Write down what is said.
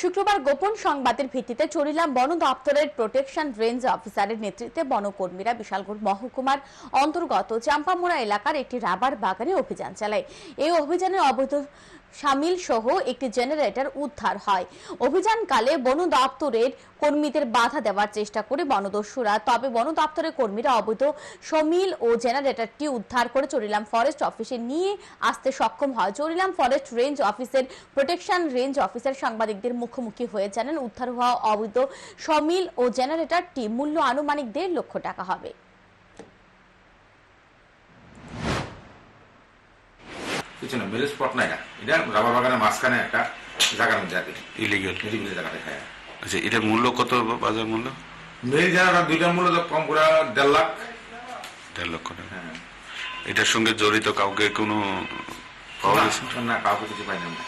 শুক্রবার গোপন সংবাদের ভিত্তিতে চরিলাম বন দপ্তরের প্রোটেকশন রেঞ্জ অফিসারের নেতৃত্বে বনকর্মীরা বিশালগড় মহকুমার অন্তর্গত চাম্পামোড়া এলাকার একটি রাবার বাগানে অভিযান চালায়। এই অভিযানে অবৈধ সামিল সহ একটি জেনারেটর উদ্ধার হয়। অভিযানকালে বন দপ্তরের কর্মীদের বাধা দেওয়ার চেষ্টা করে বনদস্যুরা। তবে বন দপ্তরের কর্মীরা অবৈধ সমিল ও জেনারেটরটি উদ্ধার করে চরিলাম ফরেস্ট অফিসে নিয়ে আসতে সক্ষম হয়। চরিলাম ফরেস্ট রেঞ্জ অফিসের প্রোটেকশন রেঞ্জ অফিসার সাংবাদিকদের মুখোমুখি হয়ে জানান, উদ্ধার হওয়া অবৈধ সমিল ও জেনারেটরটি মূল্য আনুমানিক দেড় লক্ষ টাকা হবে। পিছনে মিল স্পট না। এটা এটা রাবার বাগানের মাঝখানে একটা জায়গার মধ্যে আর কি। ইলিগেল নিরিবিলি জায়গাটা হ্যাঁ। আচ্ছা এটার মূল্য কত বাজার মূল্য? মিল জানা দুইটার মূল্য তো কম করে দেড় লাখ। দেড় লক্ষ টাকা। হ্যাঁ। এটার সঙ্গে জড়িত কাউকে কোনো পাওয়া গেছে না কাউকে কিছু পাইনি আমরা।